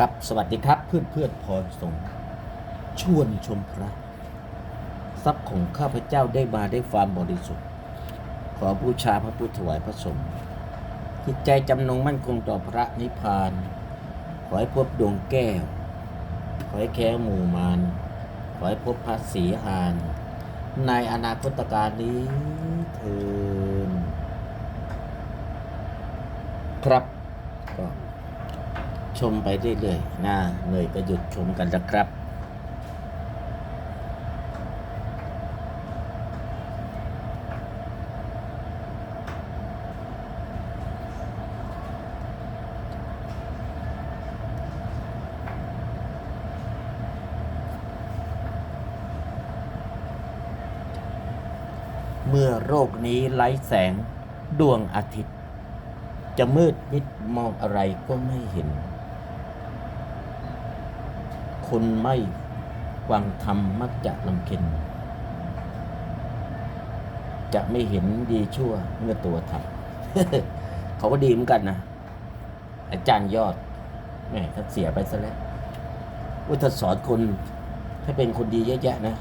ครับ สวัสดีครับเพื่อนเพื่อนพรสงชวนชมพระ ทรัพย์ของข้าพเจ้าได้มาได้ความบริสุทธิ์ ขอบูชาพระพุทธถวายพระสงฆ์จิตใจจำนงมั่นคงต่อพระนิพพาน ขอให้พบดวงแก้ว ขอให้แค้วหมู่มารขอให้พบพระศรีอาน ในอนาคตการนี้เถินครับ ชมไปเรื่อยๆนะเหนื่อยก็หยุดชมกันนะครับเมื่อโรคนี้ไร้แสงดวงอาทิตย์ จะมืดมิดมองอะไรก็ไม่เห็น คนไม่ฟังธรรมมักจะลำเค็น จะไม่เห็นดีชั่วเมื่อตัวทำเขาก็ดีเหมือนกันนะ อาจารย์ยอดแม่ถ้าเสียไปซะแล้วว่าถ้าสอนคนให้เป็นคนดีเยอะแยะนะ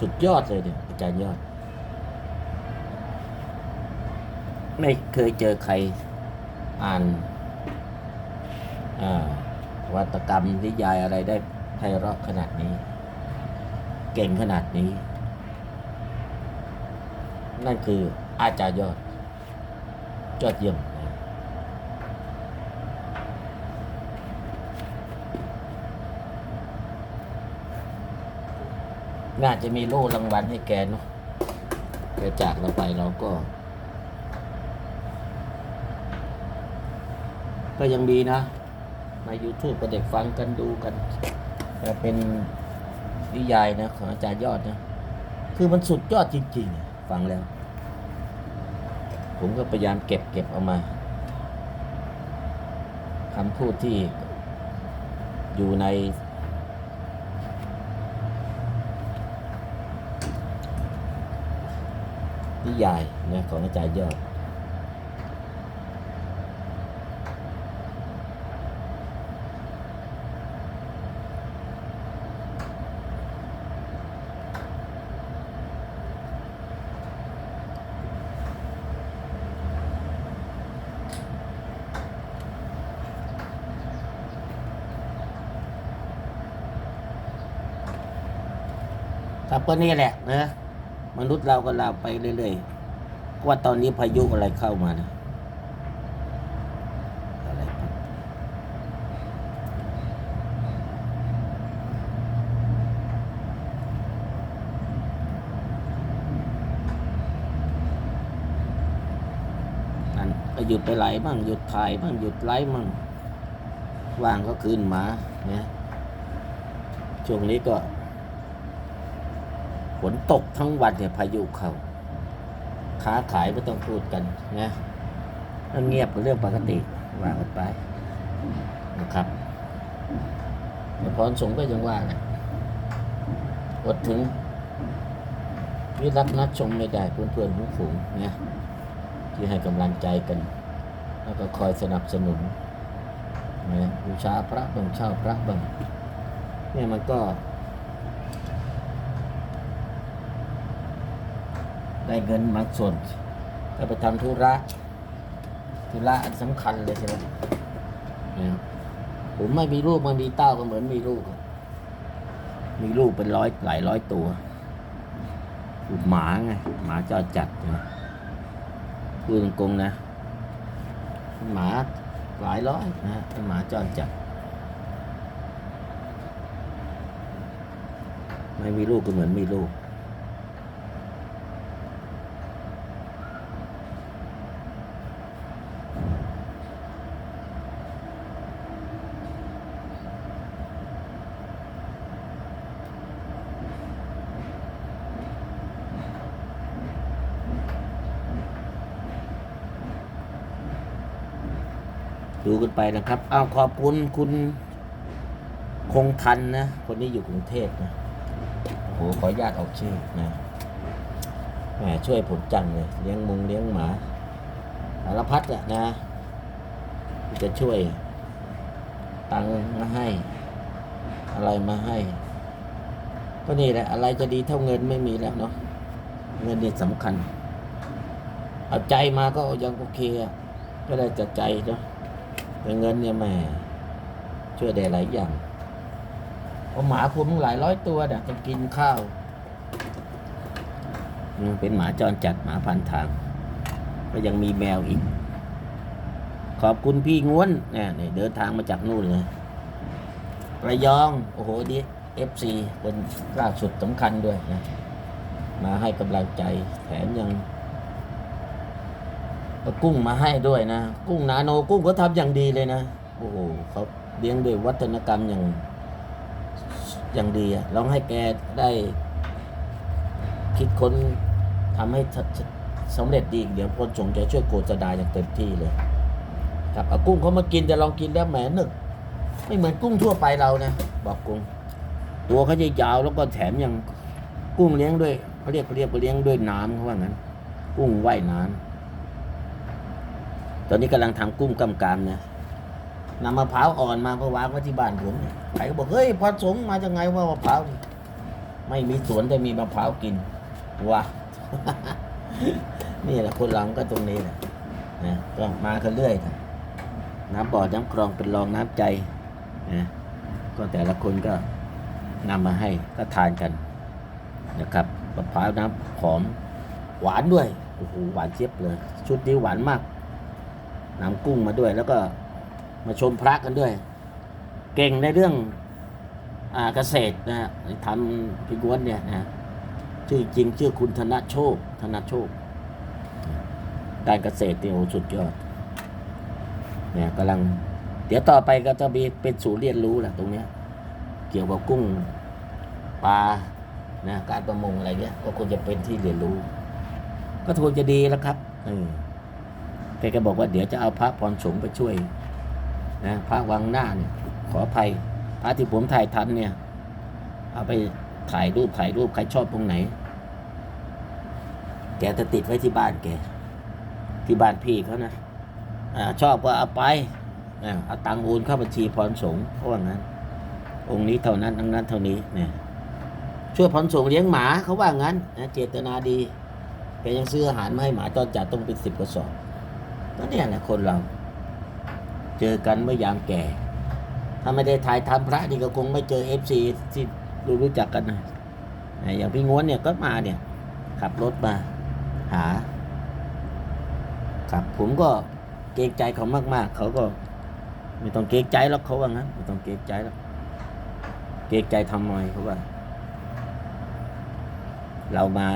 สุดยอดเลยเนี่ยอาจารย์ยอด ไม่เคยเจอใครอ่านอ่า วาตกรรมนิยายอะไรได้ไพเราะขนาดนี้ เก่งขนาดนี้ นั่นคืออาจารย์ยอด ยอดเยี่ยมน่าจะมีโล่รางวัลให้แกเนาะแกจากเราไปเราก็ ก็ยังมีนะ ใน YouTube ก็เด็กฟังกันดูกันแต่เป็นนิยายนะของอาจารย์ยอดนะ คือมันสุดยอดจริงๆ ฟังแล้ว ผมก็พยายามเก็บเก็บเอามาคำพูดที่อยู่ใน นิยายนะของอาจารย์ยอด ก็นี่แหละนะมนุษย์เราก็เราไปเรื่อยๆว่าตอนนี้พายุอะไรเข้ามานะอะไรนั่นก็หยุดไปไหลบ้างหยุดถ่ายบ้างหยุดไลฟ์บ้างว่างก็คืนมาเนี่ยช่วงนี้ก็ นตกทั้งวันเนี่ยพายุเข้าค้าขายไม่ต้องพูดกันนะถ้าเงียบก็เรื่องปกติว่ากันไปนะครับแต่พรสงก็ยังว่าแหละอดถึงวิรักนัดชมไม่ได้เพื่อนเพื่อนๆฝูงๆนะที่ให้กำลังใจกัน แล้วก็คอยสนับสนุนนะบูชาพระบังเช่าพระบังเนี่ยมันก็ ได้เงินบางส่วนก็ไปทำธุระ ธุระอันสำคัญเลยใช่ไหมนะครับผมไม่มีลูกมันมีเต้าก็เหมือนมีลูกอะมีลูกเป็นร้อยหลายร้อยตัวลูกหมาไงหมาจอจัดนะพูดตรงๆนะ หมาหลายร้อยนะเป็นหมาจรจัด ไม่มีลูกก็เหมือนมีลูก ไปนะครับอ้าวขอบคุณคุณคงทันนะ คนนี้อยู่กรุงเทพนะโหขออนุญาตออกชื่อนะแหมช่วยผมจังเลย เลี้ยงมุงเลี้ยงหมาสารพัดอะนะ จะช่วย ตังมาให้ อะไรมาให้ ก็นี่แหละ อะไรจะดีเท่าเงินไม่มีแล้วเนาะเงินนี่สำคัญ เอาใจมาก็ยังโอเคอะก็ได้จะใจเนาะ แต่เงินเนี่ยแหม่ช่วยได้หลายอย่างเพราะหมาผมหลายร้อยตัวเนี่ยจะกินข้าวอืมเป็นหมาจรจัดหมาพันทาง ก็ยังมีแมวอีก ขอบคุณพี่ง้วนเนี่ยนี่เดินทางมาจากนู่นเลยระยอง โอ้โหดิเอฟซีเป็นล่าสุดสำคัญด้วยนะ มาให้กำลังใจแถมยังเอา กุ้งมาให้ด้วยนะ กุ้งนาโนกุ้งเขาทำอย่างดีเลยนะ โอ้โหเขาเลี้ยงด้วยวัฒนกรรมอย่างอย่างดีอะลองให้แกได้ คิดค้นทำให้สสำเร็จดี เดี๋ยวคนสงจะช่วยโกษดาอย่างเต็มที่เลย ครับเอากุ้งเขามากินแต่ลองกินแล้วแหมนึกไม่เหมือนกุ้งทั่วไปเรานะ บอกกุ้งตัวเขาจะยาวแล้วก็แถมยังกุ้งเลี้ยงด้วยเขาเรียกเรียกเลี้ยงด้วยน้ำเขาว่างั้น กุ้งว่ายน้ำ ตอนนี้กำลังทำกุ้งกำกามนะนำมะพร้าวอ่อนมาเพราะวางไว้ที่บ้านผมเนี่ยใครก็บอกเฮ้ยพอสงมาจากไงว่ามะพร้าวไม่มีสวนแต่มีมะพร้าวกินว้านี่แหละคนเราก็ตรงนี้แหละนะก็มากันเรื่อยนะน้ำบ่อน้ำคลองเป็นรองน้ำใจนะก็แต่ละคนก็นำมาให้ก็ทานกันนะครับมะพร้าวน้ำหอมหวานด้วยโอ้โหหวานเจี๊ยบเลย ชุดนี้หวานมาก นำกุ้งมาด้วย แล้วก็มาชมพระกันด้วย เก่งในเรื่องอาเกษตรนะฮะทำพิกวนเนี่ยนะชื่อจริงชื่อคุณธนโชค ธนโชคการเกษตรเนี่ยโอ้สุดยอดเนี่ยกำลัง เดี๋ยวต่อไปก็จะมีเป็นศูนย์เรียนรู้แหละตรงเนี้ย เกี่ยวกับกุ้งปลานะการประมงอะไรเงี้ยก็คงจะเป็นที่เรียนรู้ ก็คงจะดีแล้วครับเออ แกก็บอกว่าเดี๋ยวจะเอาพระพรสงฆ์ไปช่วยนะพระวังหน้าเนี่ยขออภัยพระที่ผมถ่ายทันเนี่ย เอาไปถ่ายรูปถ่ายรูปใครชอบตรงไหน แกจะติดไว้ที่บ้านแก ที่บ้านพี่เขานะอชอบก็เอาไปเอาตังค์โอนเข้าบัญชีพรสงฆ์เพราะว่างั้น องค์นี้เท่านั้นทั้งนั้นเท่านี้เนี่ยช่วยพรสงฆ์เลี้ยงหมาเขาว่างั้นนะเจตนาดีแกยังซื้ออาหารมาให้หมาจรจัดต้องเป็นสิบกระสอบ ก็เนี่ยแหละคนเรา เจอกันเมื่อยามแก่ ถ้าไม่ได้ถ่ายทำพระนี่ก็คงไม่เจอเอฟซีที่รู้รู้จักกันนะนะอย่างพี่ง้วนเนี่ยก็มาเนี่ย ขับรถมาหา ครับผมก็เกรงใจเขามากๆ เขาก็ไม่ต้องเกรงใจหรอกเขาว่างั้นไม่ต้องเกรงใจหรอกเกรงใจทำไมเขาว่า เรามา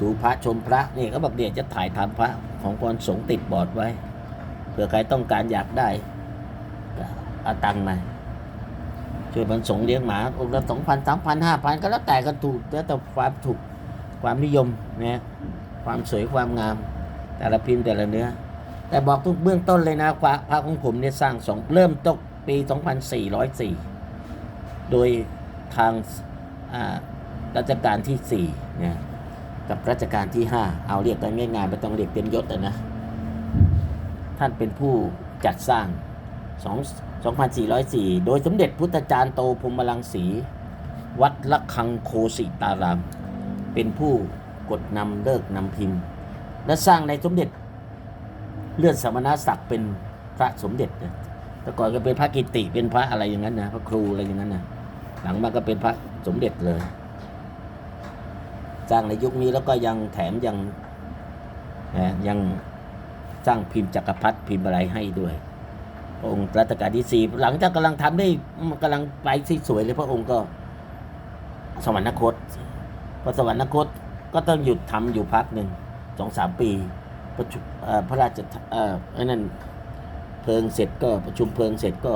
ดูพระชมพระนี่เขาบอกเดี๋ยวจะถ่ายทำพระของกรสงติดบอร์ดไว้เผื่อใครต้องการอยากได้เอาตังค์มาช่วยบรรสงเลี้ยงหมาองค์ละสองพันสามพันห้าพันก็แล้วแต่กันถูกแล้วแต่ความถูกความนิยมนะความสวยความงาม แต่ละพิมพ์แต่ละเนื้อ แต่บอกทุกเบื้องต้นเลยนะพระพระของผมเนี่ยสร้างสองเริ่มตกปี 2404 โดยทางอ่ารัชกาลที่4นะ กับรัชกาลที่ 5 เอาเรียกกันง่ายๆไม่ต้องเรียกเต็มยศอะนะ ท่านเป็นผู้จัดสร้าง2 2404 โดยสมเด็จพุทธจารย์โตพรมลังสี วัดละคังโคสิตาราม เป็นผู้กดนำเลิกนำพิมพ์ และสร้างในสมเด็จเลื่อนสมณศักดิ์เป็นพระสมเด็จนะแต่ก่อนก็เป็นพระกิติเป็นพระอะไรอย่างนั้นนะพระครูอะไรอย่างนั้นนะหลังมาก็เป็นพระสมเด็จเลย สร้างในยุคนี้แล้วก็ยังแถมยังนะยังสร้างพิมพ์จักรพรรดิพิมพ์อะไรให้ด้วย พระองค์รัชกาลที่สี่หลังจากกำลังทำได้กำลังไปที่สวยเลยพระองค์ก็สวรรคตพอสวรรคตก็ต้องหยุดทำอยู่พักหนึ่งสองสามปีประชุมพระราชเอ่อไอ้นั่นเพลิงเสร็จก็ประชุมเพลิงเสร็จก็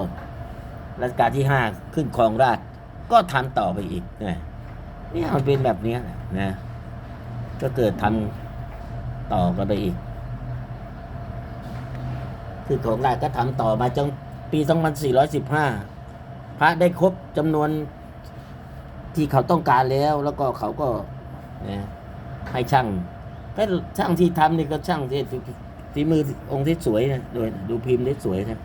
รัชกาลที่ห้าขึ้นครองราชก็ทำต่อไปอีกนะ นี่มันเป็นแบบเนี้ยนะ ก็เกิดทำต่อกันไปอีก คือของราชก็ทำต่อมาจนปี 2415 พระได้ครบจำนวนที่เขาต้องการแล้ว แล้วก็เขาก็นะให้ช่างก็ช่างที่ทำนี่ก็ช่างที่ฝีมือองค์ที่สวยนะโดยดูพิมพ์ได้สวยนะ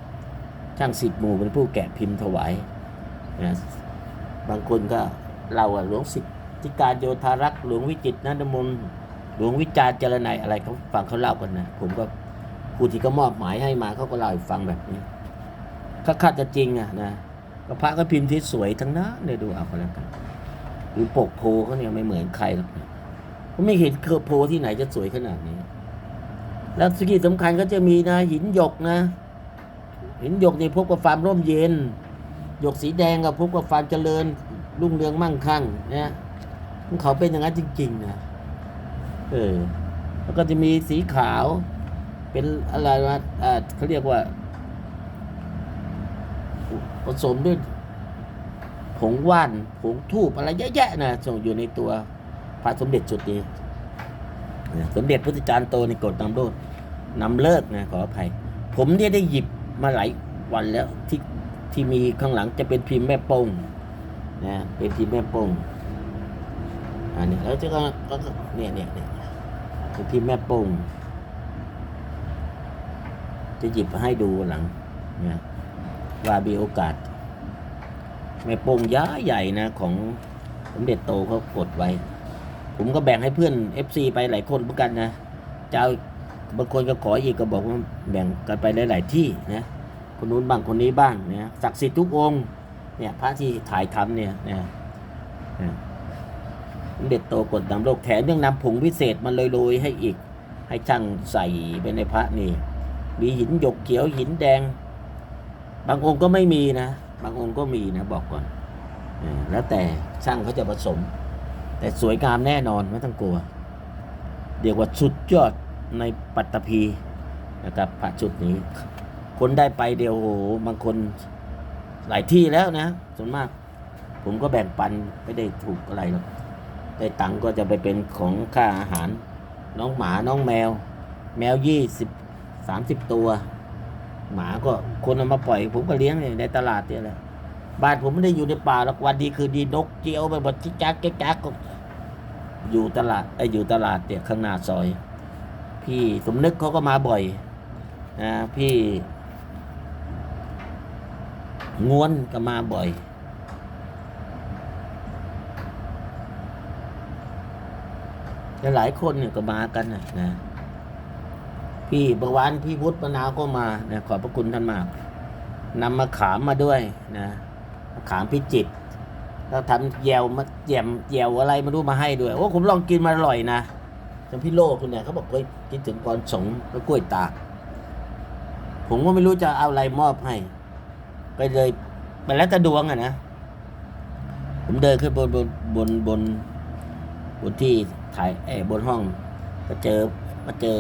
ช่างสิบหมู่เป็นผู้แกะพิมพ์ถวายนะบางคนก็เราอะหลวงสิทธิ การโยธารักษ์หลวงวิจิตนันทมนหลวงวิจารเจรนัยอะไรเขาฟังเขาเล่ากันนะ ผมก็ผู้ที่เขามอบหมายให้มาเขาก็เล่าให้ฟังแบบนี้ถ้าคาดจะจริงอะนะก็พระก็พิมพ์ที่สวยทั้งนั้นเลยดูเอาก็แล้วกันหรือปกโพเขาเนี่ยไม่เหมือนใครหรอกผมไม่เห็นเคอโพที่ไหนจะสวยขนาดนี้ แล้วสิ่งสำคัญก็จะมีนะหินหยกนะ หินหยกนี่พบกับความร่มเย็นหยกสีแดงกับพบกับความเจริญรุ่งเรืองมั่งคั่งนะของ เขาเป็นอย่างนั้นจริงๆนะเออ แล้วก็จะมีสีขาว เป็นอะไรวะอ่าเขาเรียกว่า ผสมด้วยผงว่านผงทูบอะไรเยอะแยะนะส่งอยู่ในตัวพระสมเด็จจุดนี้นะสมเด็จพุทธจารย์โตในกฎนำโลดนำเลิกนะขออภัย ผมเนี่ยได้หยิบมาหลายวันแล้วที่ที่มีข้างหลังจะเป็นพิมพ์แม่โป้งนะเป็นพิมพ์แม่โป้ง อันนี้แล้วจะก็ก็เนี่ยเนี่ยเนี่ยเป็นพิมพ์แม่โป้งจะหยิบมาให้ดูหลังนะว่ามีโอกาส แม่โป้งย้าใหญ่นะ ของสมเด็จโตเขากดไว้ ผมก็แบ่งให้เพื่อน FC ไปหลายคนเหมือนกันนะเจ้าบางคนก็ขออีกก็บอกว่าแบ่งกันไปหลาย ๆ ที่นะคนนู้นบ้างคนนี้บ้างเนะศักดิ์สิทธิ์ทุกองค์เนี่ยพระที่ถ่ายทำเนี่ยนะนะสม เด็จโตกดนำโลกแถมยังนำผงวิเศษมาโรยๆให้อีก ให้ช่างใส่ไปในพระนี่ มีหินหยกเขียวหินแดง บางองค์ก็ไม่มีนะ บางองค์ก็มีนะบอกก่อนแล้วแต่ช่างเขาจะผสม แต่สวยงามแน่นอนไม่ต้องกลัวเรียกว่าสุดยอดในปัตตภีนะครับพระชุดนี้ คนได้ไปเดียวโหบางคนหลายที่แล้วนะส่วนมาก ผมก็แบ่งปันไม่ได้ถูกอะไรหรอก ได้ตังก็จะไปเป็นของค่าอาหาร น้องหมาน้องแมว แมวยี่สิบสามสิบตัว หมาก็คนเอามาปล่อย ผมก็เลี้ยงเนี่ยในตลาดเนี่ยแหละบ้านผมไม่ได้อยู่ในป่าหรอกวันดีคือดีนกเจียวไปหมดจิกจักแก๊กจักก็อยู่ตลาดไอ้อยู่ตลาดเนี่ยข้างหน้าซอย พี่สมนึกเขาก็มาบ่อยนะพี่ งวนก็มาบ่อย แล้วหลายคนเนี่ยก็มากันนะนะพี่ประวานพี่วุฒิปนาวก็มานะขอบพระคุณท่านมากนำมาขามมาด้วยนะขามพิจิตรแล้วทำแยวมาแยมแยวอะไรมาดูมาให้ด้วยโอ้ผมลองกินมาอร่อยนะจำพี่โลคุณเนี่ยเขาบอกเฮ้ยคิดถึงกรสงแล้วกล้วยตาก ผมก็ไม่รู้จะเอาอะไรมอบให้ ไปเลยไปแล้วแต่ดวงอะนะ ผมเดินขึ้นบนบนบนบนบนที่ ถ่ายเออบนห้องก็เจอมาเจอ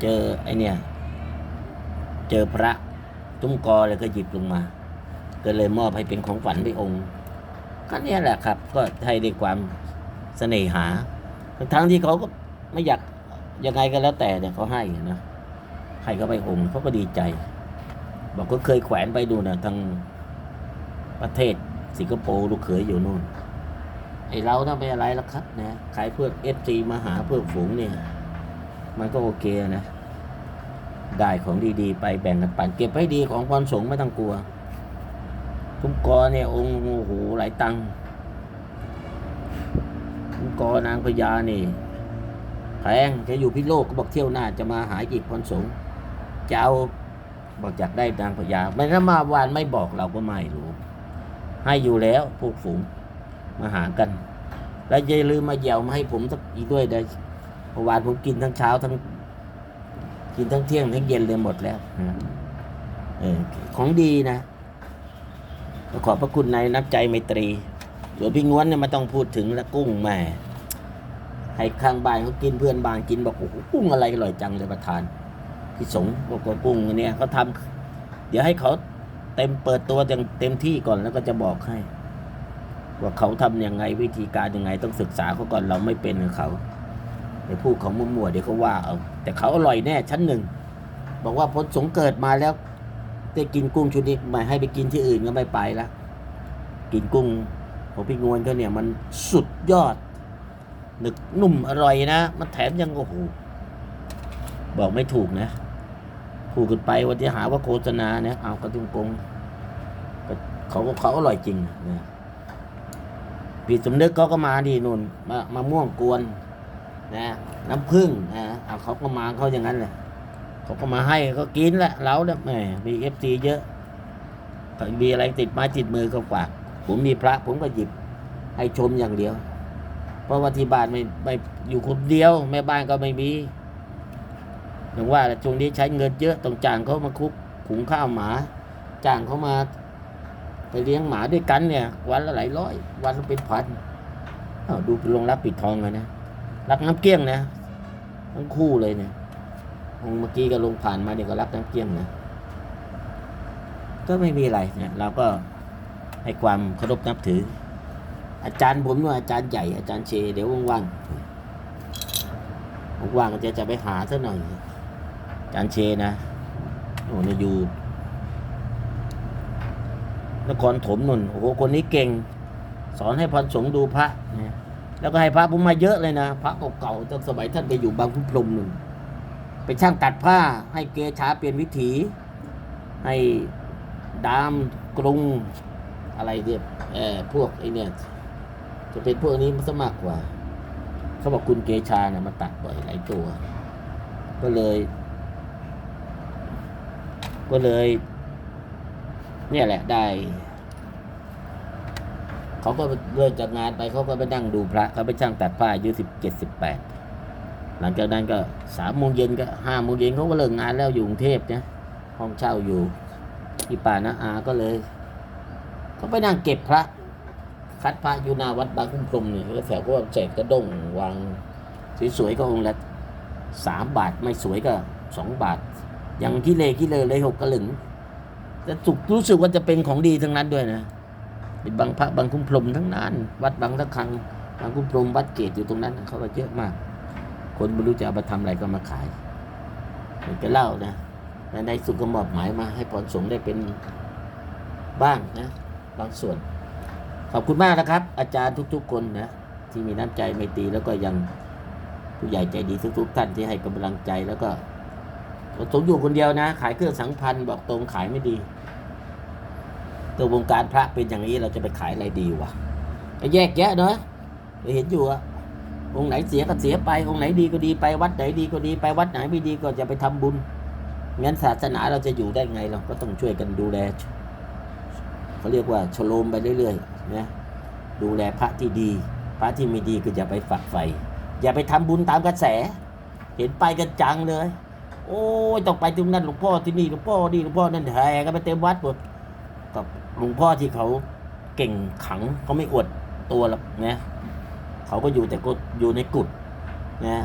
เจอไอเนี่ย เจอพระตุ้มกอเลยก็หยิบลงมา ก็เลยมอบให้เป็นของฝันไปองค์ ก็เนี่ยแหละครับ ก็ให้ด้วยความเสน่หา ทั้งที่เขาก็ไม่อยากยังไงก็แล้วแต่เนี่ยเขาให้นะให้เขาไปองค์เขาก็ดีใจ บอกก็เคยแขวนไปดูนะทางประเทศสิงคโปร์ลูกเขยอยู่นู่น อเราทำไปอะไรละครับนะขายเพื่อเอฟซีมาหาเพื่อฝูงเนี่ย มันก็โอเคนะ ได้ของดีๆ ไปแบ่งกันปันเก็บให้ดีของความสงไม่ต้องกลัวทุกกอเนี่ยองค์โอ้โหหลายตังค์ทุกอนางพญานี่แพงจะอยู่พิโลกก็บอกเที่ยวหน้าจะมาหาอีกพรสงฆ์จะเอาบอกอยากได้นางพญาไม่ถ้ามาวานไม่บอกเราก็ไม่รู้ ให้อยู่แล้วพวกฝูง มาหากัน แล้วอย่าลืมมาแยวมาให้ผมสักอีกด้วยได้เมื่อวานผมกินทั้งเช้าทั้ง กินทั้งเที่ยงทั้งเย็นเลยหมดแล้วเออของดีนะขอบพระคุณในน้ำใจไมตรีส่วนพี่ง้วนเนี่ยไม่ต้องพูดถึงแล้วกุ้งแม่ให้ข้างบ้านเขากินเพื่อนบ้านกินบอกโอ้โหกุ้งอะไรอร่อยจังเลยประธานพี่สงบอกว่ากุ้งอันเนี่ยเขาทำเดี๋ยวให้เขาเต็มเปิดตัวอย่างเต็มที่ก่อนแล้วก็จะบอกให้ ว่าเขาทำยังไงวิธีการยังไงต้องศึกษาเขาก่อนเราไม่เป็นเขาไปพูดของมั่วๆเดี๋ยวเขาว่าเอาแต่เขาอร่อยแน่ชั้นหนึ่งบอกว่าพลสงเกิดมาแล้วได้กินกุ้งชุดนี้ไม่ให้ไปกินที่อื่นก็ไม่ไปละกินกุ้งของพี่งวนเขาเนี่ยมันสุดยอดหนึกนุ่มอร่อยนะ มันแถมยังโอ้โหบอกไม่ถูกนะพูดกันไปวันที่หาว่าโฆษณาเนี่ยเอากระตุ้งกงเขาก็เขาอร่อยจริงนะ พี่สมนึกเขาก็มาดีนุ่นมามาม่วงกวนนะน้ำผึ้งนะเขาก็มาเขาอย่างนั้นเลยเขาก็มาให้เขากินแหละเราเนี่ยแหมมีเอฟซีเยอะมีอะไรติดม้ติดมือก็ฝาก ผมมีพระ ผมก็หยิบให้ชมอย่างเดียว เพราะว่าที่บ้านไม่ไม่อยู่คนเดียวแม่บ้านก็ไม่มีอย่างว่าแหละช่วงนี้ใช้เงินเยอะต้องจ้างเขามาคุกขุงข้าวหมา จ้างเขามา ไปเลี้ยงหมาด้วยกันเนี่ย วันละหลายร้อย วันละเป็นพันอาดูเป็นโรงรับปิดทองเลยนะรับน้ำเกลี้ยงนะทั้งคู่เลยเนี่ยองเมื่อกี้ก็ลงผ่านมาเดี๋ยก็รับน้ำเกลี้ยงนะก็ไม่มีอะไรเนี่ย เราก็ให้ความเคารพนับถือ อาจารย์ผมว่อาจารย์ใหญ่อาจารย์เช เดี๋ยวว่างๆว่างๆจะจะไปหาซะหน่อยอาจารย์เชนะโอ้เนี่ยอยู่ นครถมนนโอ้โหคนนี้เก่ง สอนให้พันสงฆ์ดูพระนะแล้วก็ให้พระผมมาเยอะเลยนะ พระเก่าๆตั้งสมัยท่านไปอยู่บางขุนพรหนึ่งเป็นช่างตัดผ้า ให้เกชาเปลี่ยนวิถี ให้ดามกรุงอะไรเนี่ยเออพวกไอเนี่ยจะเป็นพวกนี้มันสมัครกว่า เขาบอกคุณเกชาเนี่ยมาตัดบ่อยหลายตัว ก็เลย ก็เลย เนี่ยแหละได้ เขาก็เลิกจากงานไปเขาก็ไปนั่งดูพระเขาไปช่างตัดผ้าอายุสิบเจ็ดสิบแปดหลังจากนั้นก็สามโมงเย็นก็ห้าโมงเย็นเขาก็เลิกงานแล้วอยู่กรุงเทพเนี่ยห้องเช่าอยู่ที่ป่านะอาก็เลยเขาไปนั่งเก็บพระ คัดพระอยู่หน้าวัดบางคุ้มพรมเนี่ยแล้วแถวก็แจกกระด้งวางสวยๆก็องค์ละสามบาทไม่สวยก็สองบาท อย่างที่เลที่เลยเลยหกกระหลึง แต่สุกรู้สึกว่าจะเป็นของดีทั้งนั้นด้วยนะเป็นบางพระบางคุ้มพรหมทั้งนั้น วัดบางตะคังบางคุ้มพรหมวัดเกตอยู่ตรงนั้นเขาก็เยอะมาก คนไม่รู้จะเอาไปทำอะไรก็มาขายเดี๋ยวจะเล่านะและในสุกก็มอบหมายมา ให้พรสงฆ์ได้เป็นบ้างนะ บางส่วน ขอบคุณมากนะครับ อาจารย์ทุก ๆ คนนะที่มีน้ำใจไม่ตรีแล้วก็ยังผู้ใหญ่ใจดีทุก ๆ ท่านที่ให้กำลังใจแล้วก็ผมอยู่คนเดียวนะ ขายเครื่องสังพันธ์บอกตรงขายไม่ดี ตัววงการพระเป็นอย่างนี้เราจะไปขายอะไรดีวะแยกแยะเนาะเราเห็นอยู่อะองค์ไหนเสียก็เสียไป องค์ไหนดีก็ดีไปวัดไหนดีก็ดีไปวัดไหนไม่ดีก็จะไปทำบุญงั้นศาสนาเราจะอยู่ได้ไงเราก็ต้องช่วยกันดูแลเขาเรียกว่าชโลมไปเรื่อยๆนะดูแลพระที่ดี พระที่ไม่ดีก็อย่าไปฝักใฝ่อย่าไปทำบุญตามกระแส เห็นไปกันจังเลย โอ้ยต้องไปตรงนั้นหลวงพ่อที่นี่หลวงพ่อนี่หลวงพ่อนั่นแห่กันไปเต็มวัดหมดกับ หลวงพ่อที่เขาเก่งขังเขาไม่อวดตัวหรอกนะเขาก็อยู่แต่ก็อยู่ในกุฏนะ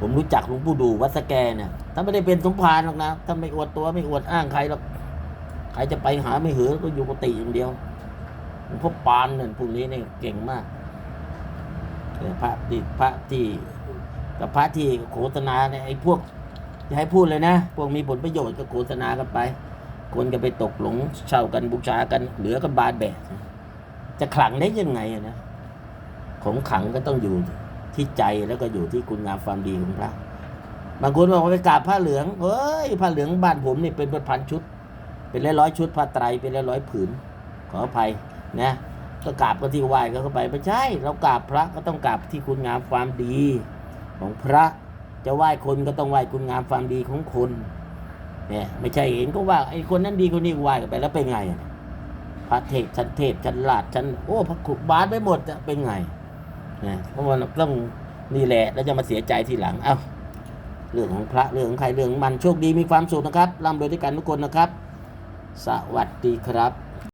ผมรู้จักหลวงปู่ดูวัดสแกเนี่ยถ้าไม่ได้เป็นสมภารหรอกนะถ้าไม่อวดตัวไม่อวดอ้างใครหรอกใครจะไปหาไม่หือก็อยู่กุฏิอย่างเดียวหลวงพ่อปานเนี่ยพวกนี้เนี่ยเก่งมากพระที่พระที่กับพระที่โฆษณาเนี่ยไอ้พวกจะให้พูดเลยนะ พวกมีผลประโยชน์ก็โฆษณากันไป คนก็ไปตกหลงเช่ากันบูชากันเหลือกันบานแบกจะขลังได้ยังไงนะของขลังก็ต้องอยู่ที่ใจแล้วก็อยู่ที่คุณงามความดีของพระบางคนบอกว่าไปกราบผ้าเหลืองเฮ้ยผ้าเหลืองบ้านผมนี่เป็นพันชุด เป็นร้อยร้อยชุดผ้าไตรเป็นร้อยร้อยผืน ขออภัยนะก็กราบก็ที่ไหว้ก็เข้าไปไม่ใช่ เรากราบพระก็ต้องกราบที่คุณงามความดีของพระจะไหว้คนก็ต้องไหว้คุณงามความดีของคน เนี่ยไม่ใช่เห็นก็ว่าไอ้คนนั้นดีคนนี้วายกันไปแล้วเป็นไงอะพระเทพชั้นเทพชั้นลาดชั้นโอ้พระขุบาทไปหมดจะเป็นไงนะเพราะว่าต้องนี่แหละแล้วจะมาเสียใจทีหลังเอ้าเรื่องของพระเรื่องของใครเรื่องของมันโชคดีมีความสุขนะครับร่ำรวยด้วยกันทุกคนนะครับ สวัสดีครับ